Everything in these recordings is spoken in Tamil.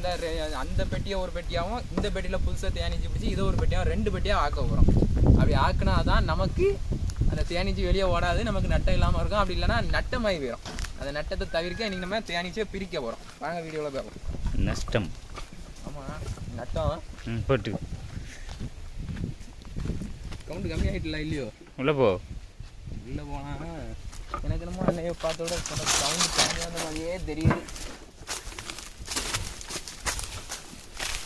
அந்த அந்த பெட்டியை ஒரு பெட்டியாகவும் இந்த பெட்டியில் புதுசாக தேனீச்சி பிடிச்சி இதை ஒரு பெட்டியாகவும் ரெண்டு பெட்டியாக ஆக்க போகிறோம் அப்படி ஆக்குனா தான் நமக்கு அந்த தேனீச்சி வெளியே ஓடாது நமக்கு நட்டம் இல்லாமல் இருக்கும். அப்படி இல்லைன்னா நட்டமாகி போயிடும் அந்த நட்டத்தை தவிர்க்க இன்றைக்கி நம்ம தேனீச்சியை பிரிக்க போகிறோம் வாங்க வீடியோவில் பார்ப்போம். நஷ்டம். ஆமாம் நட்டம். போட்டு. கவுண்ட் கம்மியாகிட்டுல இல்லையோ? உள்ளே போ. உள்ளே போனால் எனக்கு என்னமோ அன்னைய பார்த்தோட சவுண்டு கம்மியான மாதிரியே தெரியுது.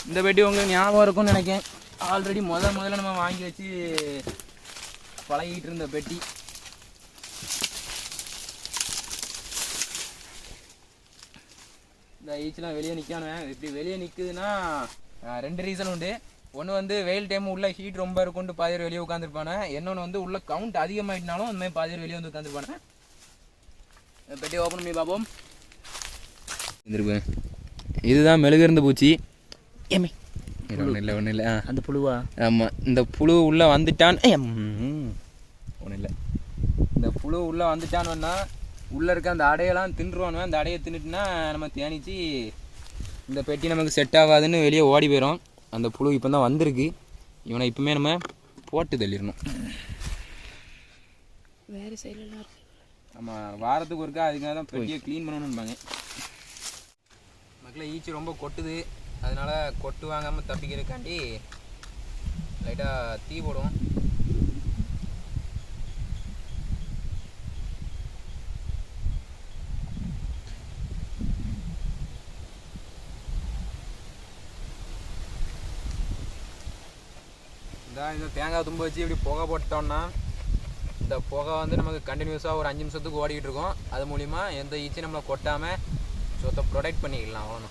இந்த பெட்டி உங்களுக்கு ஞாபகம் இருக்கும்னு நினைக்கிறேன். ஆல்ரெடி முத முதல்ல நம்ம வாங்கி வச்சு பழகிட்டு இருந்த பெட்டி. இந்த ஈச்செலாம் வெளியே நிற்கானுவேன் இப்படி வெளியே நிற்குதுன்னா ரெண்டு ரீசன் உண்டு. ஒன்று வந்து வெயில் டைம் உள்ள ஹீட் ரொம்ப இருக்கும்னு பாதி பேர் வெளியே உட்காந்துருப்பானே இன்னொன்று வந்து உள்ள கவுண்ட் அதிகமாயிட்டனாலும் அந்த மாதிரி பாதி பேர் வெளியே வந்து உட்காந்துருப்பானே பெட்டி ஓப்பன் பண்ணி பார்ப்போம். இருந்திருப்பேன் இதுதான் மெழுகிருந்த பூச்சி. ஏமே ஒன்றும் இல்லை ஒன்றும் இல்லை. ஆ. அந்த புழுவா? ஆமாம் இந்த புழு உள்ளே வந்துட்டான். ஒன்றும் இல்லை. இந்த புழு உள்ளே வந்துட்டான்னு உள்ளே இருக்க அந்த அடையெல்லாம் தின்றுவானுவேன். அந்த அடையை தின்னுட்டுனா நம்ம தேனிச்சு இந்த பெட்டி நமக்கு செட் ஆகாதுன்னு வெளியே ஓடி போயிடும் அந்த புழு இப்போ தான் வந்திருக்கு. இவனை இப்போமே நம்ம போட்டு தள்ளிடணும். வேறு இருக்கு. ஆமாம் வாரத்துக்கு ஒருக்கா அதுக்காக தான் பெட்டியை க்ளீன் பண்ணணும்பாங்க. மக்களை ஈச்சி ரொம்ப கொட்டுது. அதனால் கொட்டு வாங்காமல் தப்பிக்கிறதுக்காண்டி லைட்டாக தீ போடுவோம். இந்த இந்த தேங்காய் தும்பு வச்சு இப்படி புகை போட்டோம்னா இந்த புகை வந்து நமக்கு கண்டினியூஸாக ஒரு அஞ்சு நிமிஷத்துக்கு ஓடிக்கிட்டு இருக்கும். அது மூலிமா எந்த ஈச்சும் நம்மளை கொட்டாமல் சொத்தை ப்ரொடெக்ட் பண்ணிக்கலாம் அவ்வளோ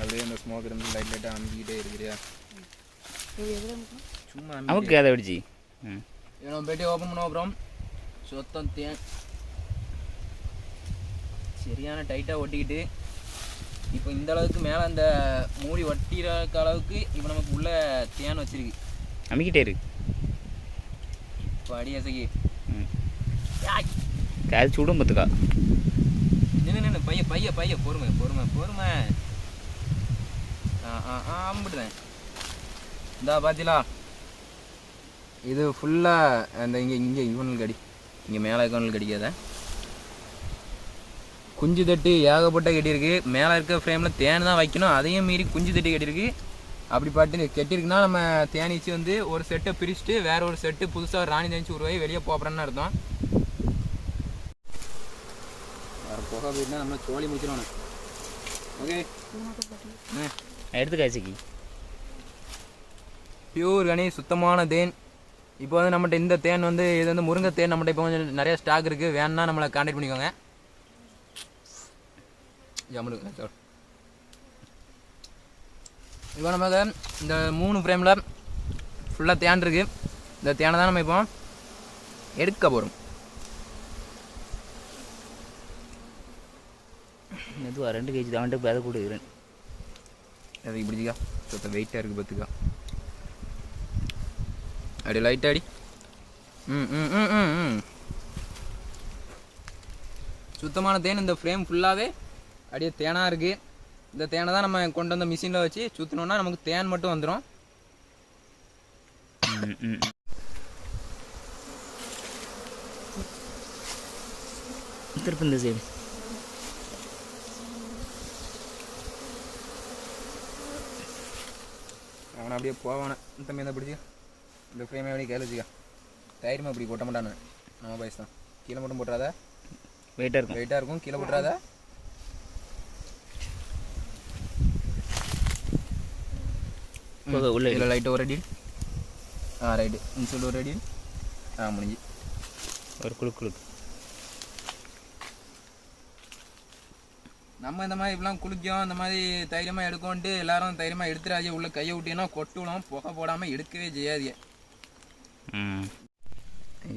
அப்படியே இந்த ஸ்மோக் இருந்து லைட் லைட்டாக அமுக்கிட்டே இருக்கிறியா சும்மா நமக்கு அதை பிடிச்சி நம்ம பெட்டி ஓப்பன் பண்ண அப்புறம் சொத்தம் தேன் சரியான டைட்டாக ஒட்டிக்கிட்டு இப்போ இந்த அளவுக்கு மேலே அந்த மூடி ஒட்டிற அளவுக்கு இப்போ நமக்கு உள்ள தேன் வச்சிருக்கு அமைக்கிட்டே இருக்கு இப்போ அடியாசகி ம் காது சுடும் பத்துக்கா நின்று பைய பைய பைய பொறுமை பொறுமை பொறுமை ஆ ஆ ஆ அம்பிட்டுதான் இந்தா பார்த்தீங்களா இது ஃபுல்லாக அந்த இங்கே இங்கே இவனுக்கு அடி இங்கே மேலே இருக்கவனுக்கு அடிக்காத குஞ்சு தட்டு ஏகப்பட்ட கட்டியிருக்கு மேலே இருக்க ஃப்ரேமில் தேன் தான் வைக்கணும் அதையும் மீறி குஞ்சு தட்டு கட்டியிருக்கு அப்படி பாட்டு கட்டியிருக்குன்னா நம்ம தேனீச்சு வந்து ஒரு செட்டை பிரிச்சுட்டு வேற ஒரு செட்டு புதுசாக ராணி தேனிச்சு உருவாகி வெளியே போகிறேன்னு அர்த்தம் புகை போயிட்டுனா நம்ம சோழி முடிச்சிடணும் ஓகே எடுத்து காய்ச்சிக்கி பியூர் கனி சுத்தமான தேன். இப்போ வந்து நம்மகிட்ட இந்த தேன் வந்து இது வந்து முருங்கை தேன் நம்மகிட்ட இப்போ கொஞ்சம் நிறைய ஸ்டாக் இருக்குது வேணும்னா நம்மளை கான்டாக்ட் பண்ணிக்கோங்க. ஜம்முடு சார் இப்போ நமக்கு இந்த மூணு ஃப்ரேமில் ஃபுல்லாக தேன் இருக்கு. இந்த தேனை தான் நம்ம இப்போ எடுக்க போகிறோம் மெதுவா ரெண்டு கேஜி தான் வந்துட்டு அதை கொடுக்குறேன் அதுக்கு பிடிச்சிக்கா சுத்த வெயிட்டாக இருக்குது பார்த்துக்கா அப்படி லைட்டாக அடி ம் ம் ம் ம் ம். சுத்தமான தேன் இந்த ஃப்ரேம் ஃபுல்லாகவே அப்படியே தேனாக இருக்குது இந்த தேனை தான் நம்ம கொண்டு வந்த மிஷினில் வச்சு சுற்றினோன்னா நமக்கு தேன் மட்டும் வந்துடும் திருப்பி இந்த சைடு அவனை அப்படியே போவானே. இந்த மீன் பிடிச்சி. இந்த ஃப்ரேமே அப்படியே கையில் வச்சுக்கா. தைரியமாக இப்படி கொட்ட மாட்டானு. நம்ம பைஸ் தான். கீழே மட்டும் போட்டுறாத. வெயிட்டாக இருக்கும். வெயிட்டாக இருக்கும். கீழே போட்டுறாத. உள்ள இதில் லைட்டு ஒரு அடி ஆ ரைட்டு சைடு ஒரு அடி ஆ முடிஞ்சு. ஒரு குழு குழுக்கு நம்ம இந்த மாதிரி இப்பெல்லாம் குளிக்கும் இந்த மாதிரி தைரியமாக எடுக்கோண்டு எல்லாரும் தைரியமாக எடுத்துடாதே உள்ள கையை விட்டீங்கன்னா கொட்டுலாம் புகை போடாமல் எடுக்கவே செய்யாதீங்க.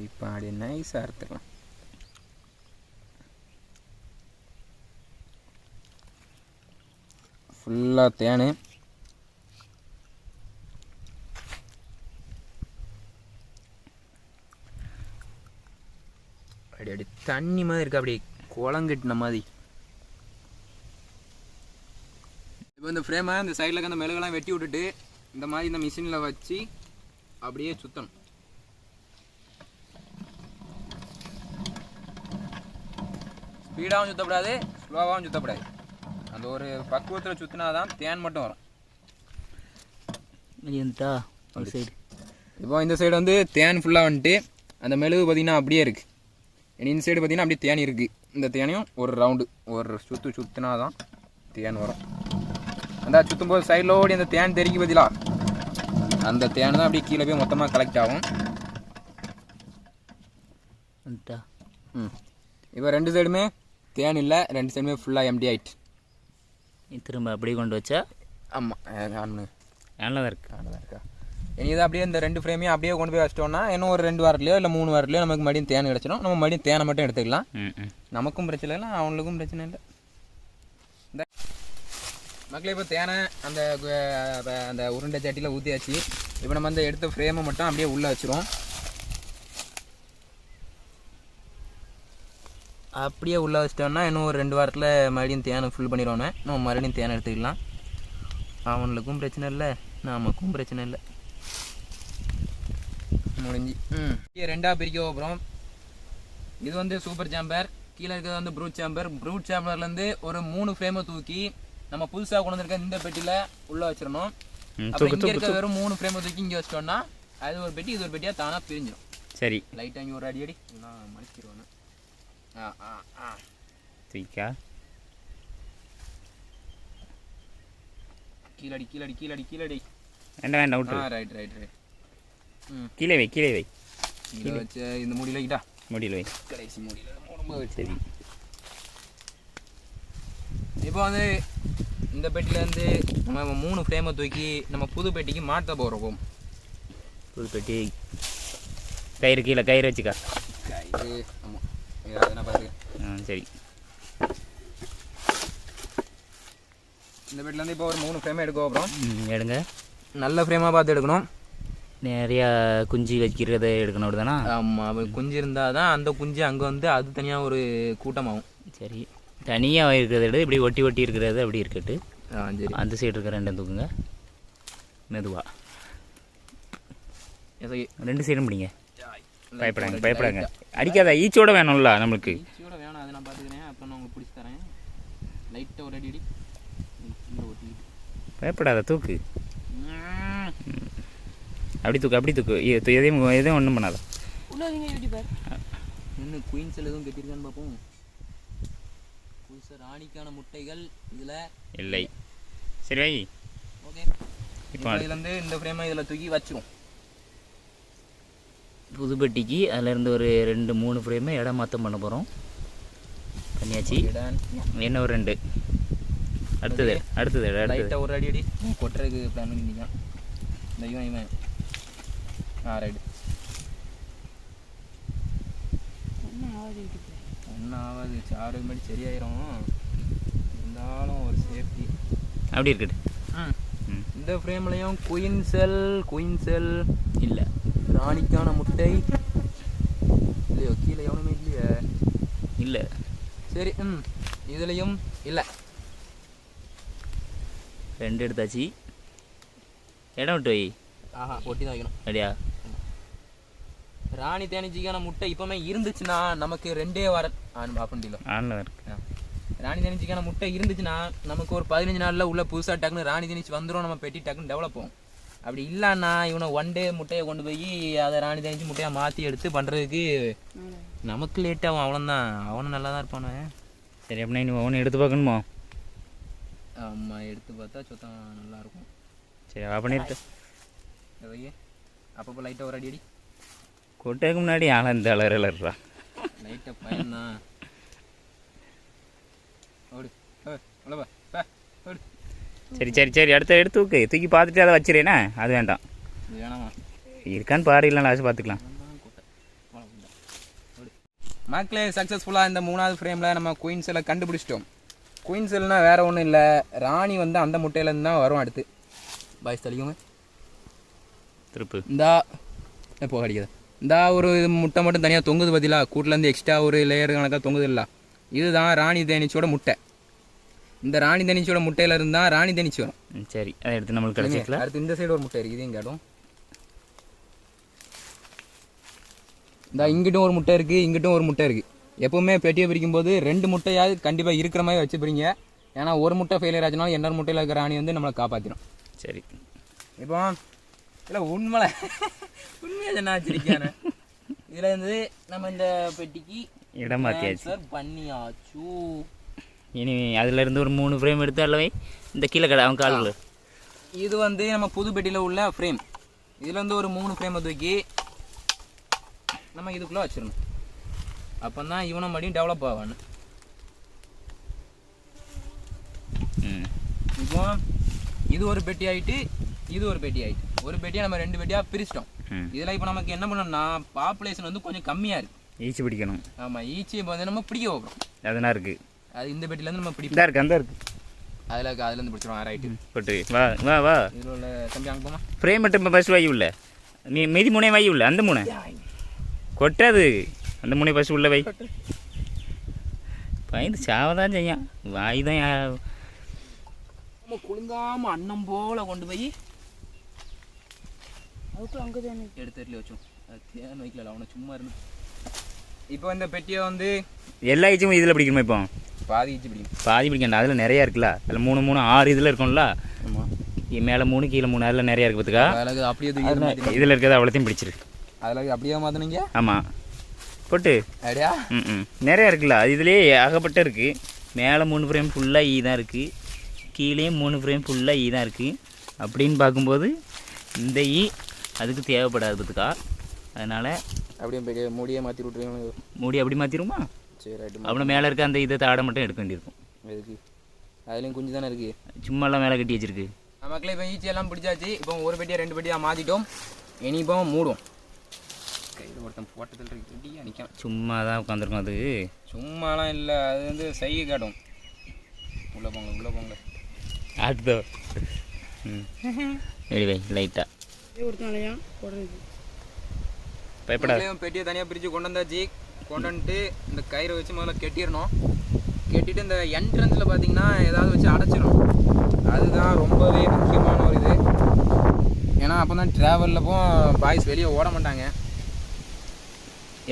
இப்போ அப்படி நைஸாக அறுத்துக்கலாம் ஃபுல்லாக தேனு. அப்படி அப்படி தண்ணி மாதிரி இருக்கு. அப்படி குளங்கிட்டின மாதிரி. இப்போ இந்த ஃப்ரேமை இந்த சைடில் அந்த மெழுகெல்லாம் வெட்டி விட்டுட்டு இந்த மாதிரி இந்த மிஷினில் வச்சு அப்படியே சுத்தணும். ஸ்பீடாகவும் சுத்தப்படாது ஸ்லோவாகவும் சுத்தப்படாது. அந்த ஒரு பக்குவத்தில் சுற்றினா தான் தேன் மட்டும் வரும். ஒரு சைடு இப்போ இந்த சைடு வந்து தேன் ஃபுல்லாக வந்துட்டு அந்த மெழுகு பார்த்தீங்கன்னா அப்படியே இருக்குது இனி இந்த சைடு பார்த்தீங்கன்னா அப்படியே தேன் இருக்குது இந்த தேனையும் ஒரு ரவுண்டு ஒரு சுற்று சுற்றினா தான் தேன் வரும். அந்த சுற்றும் போது சைடில் ஓடி அந்த தேன் தெறிக்கி பதிலா அந்த தேன் தான் அப்படியே கீழே போய் மொத்தமாக கலெக்ட் ஆகும். ம். இப்போ ரெண்டு சைடுமே தேன் இல்லை ரெண்டு சைடுமே ஃபுல்லாக எம்டி ஆயிட்டு. திரும்ப அப்படியே கொண்டு வச்சா? ஆமாம் ஆன் நல்லா இருக்கு. ஆனதாக இருக்கா? இனி இதை அப்படியே இந்த ரெண்டு ஃப்ரேமையும் அப்படியே கொண்டு போய் வச்சிட்டோம்னா இன்னும் ஒரு ரெண்டு வாரத்துலையோ இல்லை மூணு வாரத்துலையோ நமக்கு மறுபடியும் தேன் கிடச்சிடும். நம்ம மறுபடியும் தேனை மட்டும் எடுத்துக்கலாம். நமக்கும் பிரச்சனை இல்லை அவங்களுக்கும் பிரச்சனை இல்லை. மக்களே இப்போ தேனை அந்த அந்த உருண்டை சட்டியில் ஊற்றியாச்சு இப்போ நம்ம அந்த எடுத்த ஃப்ரேமை மட்டும் அப்படியே உள்ளே வச்சுருவோம். அப்படியே உள்ளே வச்சிட்டோம்னா இன்னும் ஒரு ரெண்டு வாரத்தில் மறுபடியும் தேனை ஃபுல் பண்ணிடுவோன்னே நம்ம மறுபடியும் தேனை எடுத்துக்கலாம். அவனுக்கும் பிரச்சனை இல்லை நமக்கும் பிரச்சனை இல்லை. முடிஞ்சு. ம். ரெண்டாக பிரிக்க போகிறோம் இது வந்து சூப்பர் சாம்பர் கீழே இருக்கிறது வந்து ப்ரூட் சாம்பர் ப்ரூட் சாம்பர்லேருந்து ஒரு மூணு ஃப்ரேமை தூக்கி நம்ம புதுசாக கொண்டு வந்திருக்க இந்த பெட்டியில் உள்ளே வச்சிடணும். இங்கே இருக்க வெறும் மூணு ஃப்ரேமை தூக்கி இங்கே வச்சிட்டோம்னா அது ஒரு பெட்டி இது ஒரு பெட்டியாக தானாக பிரிஞ்சிடும் சரி. லைட்டாக இங்கே ஒரு அடி அடி. நான் மடிச்சிருவேன் ஆ ஆ ஆ. தூக்கா கீழடி கீழடி கீழடி கீழடி. வேண்டாம் வேண்டாம் விட்டு ரைட் ரைட் ரைட் ம். கீழே வை கீழே வை. இதை வச்சு இந்த முடியல கிட்டா முடியல வை. கடைசி முடியல. சரி. இப்போ வந்து இந்த பெட்டிலேருந்து நம்ம மூணு ஃப்ரேமை தூக்கி நம்ம புது பெட்டிக்கு மாற்ற போகிறோம் புது பெட்டி கயிறு கீழே கயிறு வச்சுக்கா. இது ஆமாம் ஏதாவது பார்த்து ஆ சரி. இந்த பெட்டிலேருந்து இப்போ ஒரு மூணு ஃப்ரேம் எடுக்க போகிறோம் எடுங்க. நல்ல ஃப்ரேமாக பார்த்து எடுக்கணும். நிறையா குஞ்சு வைக்கிறத எடுக்கணும் அப்படிதானா? ஆமாம் குஞ்சு இருந்தால் தான் அந்த குஞ்சு அங்கே வந்து அது தனியாக ஒரு கூட்டமாகும். சரி. தனியாக இருக்கிறத விட இப்படி ஒட்டி ஒட்டி இருக்கிறது அப்படி இருக்கட்டு. சரி. அந்த சைடு இருக்கிற ரெண்டும் தூக்குங்க. மெதுவா. எசகி. ரெண்டு சைடும் பிடிங்க. பயப்படாங்க பயப்படாங்க. அடிக்காத ஈச்சோட வேணும்ல நம்மளுக்கு. ஈச்சியோட வேணாம் அதை நான் பார்த்துக்கிறேன். அப்போ நான் உங்களுக்கு பிடிச்சி தரேன். லைட்டாக ஒரு அடி அடி. பயப்படாத தூக்கு. அப்படி தூக்கு அப்படி தூக்கு. எதையும் எதையும் ஒன்றும் பண்ணாத. இன்னும் குயின் செல் எதுவும் கட்டியிருக்கான்னு பார்ப்போம். புதுசாக ராணிக்கான முட்டைகள் இதில் இல்லை. சரி வை. ஓகே. இப்போ இதுலேருந்து இந்த ஃப்ரேமை இதில் தூக்கி வச்சிரும். புது பெட்டிக்கு அதுலேருந்து ஒரு ரெண்டு மூணு ஃப்ரேமே இடம் மாற்றம் பண்ண போகிறோம் பண்ணியாச்சு. என்ன ஒரு ரெண்டு? அடுத்தது அடுத்தது அடுத்தது. லைட்டாக ஒரு அடி அடி. கொட்டுறதுக்கு பிளான் பண்ணிருக்கீங்க இந்த இவன் இவன். ஆ ரைட்டு என்ன ஆகுது சாறு மாதிரி சரியாயிரும். இருந்தாலும் ஒரு சேஃப்டி அப்படி இருக்கட்டு இந்த ஃப்ரேம்லையும் குயின் செல் குயின் செல் இல்லை. ராணிக்கான முட்டை. இல்லையோ கீழே எவனுமே இல்லையே? இல்லை. சரி ம். இதுலேயும் இல்லை. ரெண்டு எடுத்தாச்சு. இடம் விட்டு வை. ஆஹா ஒட்டி தான் வைக்கணும். அப்படியா? ராணி தேனிச்சிக்கான முட்டை இப்போமே இருந்துச்சுன்னா நமக்கு ரெண்டே வாரம் அப்படின்ல ராணி தேனிச்சிக்கான முட்டை இருந்துச்சுன்னா நமக்கு ஒரு பதினஞ்சு நாளில் உள்ள புதுசாக டக்குன்னு ராணி தேனிச்சு வந்துடும் நம்ம பெட்டி டக்குன்னு டெவலப் ஆகும். அப்படி இல்லைன்னா இவனை ஒன் டே முட்டையை கொண்டு போய் அதை ராணி தேனிச்சு முட்டையாக மாற்றி எடுத்து பண்ணுறதுக்கு. நமக்கு லேட் ஆகும். அவன்தான் அவனும் நல்லா தான் இருப்பானே. சரி அப்படின்னா நீ ஒன்று எடுத்து பார்க்கணுமா? ஆமாம் எடுத்து பார்த்தா சுத்தம் நல்லா இருக்கும். சரி எதையே அப்பப்போ லைட்டாக ஒரு அடி அடி. கொட்டதுக்கு முன்னாடி ஆளை இந்த வா, வா, ஓடு சரி சரி சரி அடுத்த எடுத்து தூக்கு. தூக்கி பார்த்துட்டு அதை வச்சிரேனே அது வேண்டாம். இருக்கான்னு பாரு இல்லைன்னா லாஸ்ட் பார்த்துக்கலாம். மக்களே சக்ஸஸ்ஃபுல்லாக இந்த மூணாவது ஃப்ரேமில் நம்ம குயின் செல்லை கண்டுபிடிச்சிட்டோம். குயின் செல்னா வேற ஒன்றும் இல்லை. ராணி வந்து அந்த முட்டையிலேருந்து தான் வரும் அடுத்து. பாய்ஸ் தள்ளிக்கோங்க திருப்பு. இந்தா. எப்போ அடிக்காத இந்த ஒரு முட்டை மட்டும் தனியாக தொங்குது பார்த்தீங்களா கூட்டிலேருந்து எக்ஸ்ட்ரா ஒரு லேயர் கணக்காக தொங்குது இல்லை இதுதான் ராணி தேனீச்சோட முட்டை. இந்த ராணி தேனீச்சோட முட்டையில இருந்தால் ராணி தேனீச்சி வரும். சரி. அதை எடுத்து நம்மளுக்கு கிடச்சிக்கலாம் அடுத்து இந்த சைடு ஒரு முட்டை இருக்குது. கேடும் இந்த இங்கிட்டும் ஒரு முட்டை இருக்குது இங்கிட்டும் ஒரு முட்டை இருக்குது. எப்பவுமே பெட்டியை பிரிக்கும் போது ரெண்டு முட்டையாவது கண்டிப்பாக இருக்கிற மாதிரி வச்சு பிரிங்க ஏன்னா ஒரு முட்டை ஃபெயிலியர் ஆச்சுனாலும் இன்னொரு முட்டையில் இருக்கிற ராணி வந்து நம்மளை காப்பாற்றிடும் சரி. இப்போ இல்லை உண்மை உண்மையாக என்ன வச்சிருக்கானே இதில் இருந்து நம்ம இந்த பெட்டிக்கு இடம் மாற்றியாச்சு பண்ணியாச்சு. இனி அதுல இருந்து ஒரு மூணு ஃப்ரேம் எடுத்து அல்லவை இந்த கீழே கடை அவன் காலில் இது வந்து நம்ம புது பெட்டியில் உள்ள ஃப்ரேம் இதில் வந்து ஒரு மூணு ஃப்ரேமை தூக்கி நம்ம இதுக்குள்ளே வச்சிடணும். அப்போ தான் இவனை மறுபடியும் டெவலப் ஆவான்னு ம். இப்போ இது ஒரு பெட்டி ஆயிட்டு இது ஒரு பெட்டி ஆயிட்டு. ஒரு பெட்டியை நம்ம ரெண்டு பெட்டியாக பிரிச்சிட்டோம். இதில் இப்போ நமக்கு என்ன பண்ணணும்னா பாப்புலேஷன் வந்து கொஞ்சம் கம்மியாக இருக்குது ஈச்சி பிடிக்கணும். ஆமாம் ஈச்சி இப்போ வந்து நம்ம பிடிக்க வைக்கிறோம். அதெல்லாம் இருக்கு. அது இந்த பெட்டிலேருந்து நம்ம பிடிப்போம். இந்த இருக்கு அந்த இருக்கு. அதில் இருக்கு அதுலேருந்து பிடிச்சிருவோம் ரைட்டு போட்டு வா வா வா. இதில் உள்ள தம்பி அங்கே போமா ஃப்ரேம் மட்டும் இப்போ பஸ் வாயு உள்ள. நீ மீதி முனை வாயு உள்ள அந்த முனை கொட்டாது அந்த முனை பஸ் உள்ள வை. பயந்து சாவதான் செய்யான் வாய் தான் குலுங்காமல் அன்னம் போல் கொண்டு போய் அதுக்குள்ள அங்கே தானே எடுத்து வச்சோம். அது தேன் வைக்கல அவனை சும்மா இருந்து இப்போ இந்த பெட்டியை வந்து எல்லா ஈச்சும் இதில் பிடிக்கணுமா இப்போ? பாதி ஈச்சி பிடிக்கும் பாதி பிடிக்கணும் அதில் நிறையா இருக்குல்ல. அதில் மூணு மூணு ஆறு இதில் இருக்கும்ல. ஆமாம் மேலே மூணு கீழே மூணு அதில் நிறையா இருக்கு பார்த்துக்கா அதில் அப்படியே தூக்கி இதில் இருக்கிறது அவ்வளோத்தையும் பிடிச்சிரு. அதில் அப்படியே மாற்றினீங்க ஆமாம் போட்டு. அப்படியா? ம் ம். நிறையா இருக்குல்ல. அது இதுலேயே ஏகப்பட்ட இருக்குது மேலே மூணு ஃப்ரேம் ஃபுல்லாக ஈ தான் இருக்குது கீழேயும் மூணு ஃப்ரேம் ஃபுல்லாக ஈ தான் இருக்குது அப்படின்னு பார்க்கும்போது இந்த ஈ அதுக்கு தேவைப்படாது பார்த்துக்கா அதனால் அப்படியே பெரிய மூடியே மாற்றி விட்ருவீங்க மூடி அப்படி மாற்றிடுமா சரி ரைட்டு அப்புறம் மேலே இருக்க அந்த இதை தாடை மட்டும் எடுக்க வேண்டியிருக்கும். எதுக்கு அதுலேயும் குஞ்சு தானே இருக்குது சும்மாலாம் மேலே கட்டி வச்சிருக்கு. நமக்குள்ள இப்போ ஈச்சி எல்லாம் பிடிச்சாச்சு. இப்போ ஒரு பெட்டியை ரெண்டு பெட்டியாக மாற்றிட்டோம் இனி இப்போ மூடுவோம். கையில் ஒருத்தன் போட்டதில் இருக்கு. ரெடியாக நிற்கும் சும்மா தான் உட்காந்துருக்கோம் அது. சும்மாலாம் இல்லை. அது வந்து சைகை காட்டும். உள்ளே போங்க உள்ளே போங்க. ஆட்டுதோ ம். ரெடி வை லைட்டாக இதே ஒருத்தனாலையா போடுறது பயப்படாது. இதுலயும் பெட்டியை தனியாக பிரித்து கொண்டு வந்தாச்சு கொண்டு வந்துட்டு இந்த கயிறை வச்சு முதல்ல கெட்டிடணும். கெட்டிட்டு இந்த என்ட்ரன்ஸில் பார்த்தீங்கன்னா ஏதாவது வச்சு அடைச்சிடணும். அதுதான் ரொம்பவே முக்கியமான ஒரு இது. ஏன்னா அப்போ தான் ட்ராவல்லப்போ பாய்ஸ் வெளியே ஓட மாட்டாங்க.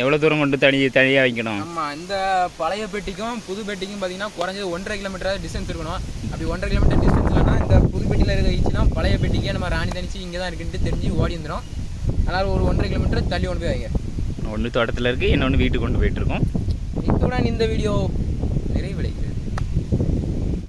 எவ்வளோ தூரம் கொண்டு தனி தனியாக வைக்கணும்? ஆமாம் இந்த பழைய பெட்டிக்கும் புது பெட்டிக்கும் பார்த்தீங்கன்னா குறைஞ்சது ஒன்றரை கிலோமீட்டர் டிஸ்டன்ஸ் இருக்கணும். அப்படி ஒன்றரை கிலோமீட்டர் டிஸ்டன்ஸ்லனா இந்த புது பெட்டியில் இருக்க வச்சுன்னா பழைய பெட்டிக்கே நம்ம ராணி தனிச்சு இங்கே தான் இருக்குன்ட்டு தெரிஞ்சு ஓடி வந்துடும் அதனால் ஒரு ஒன்றரை கிலோமீட்டர் தள்ளி கொண்டு போய் வைங்க. ஒன்று தோட்டத்தில் இருக்குது இன்னொன்று வீட்டுக்கு கொண்டு போயிட்டுருக்கோம் இத்துடன் இந்த வீடியோ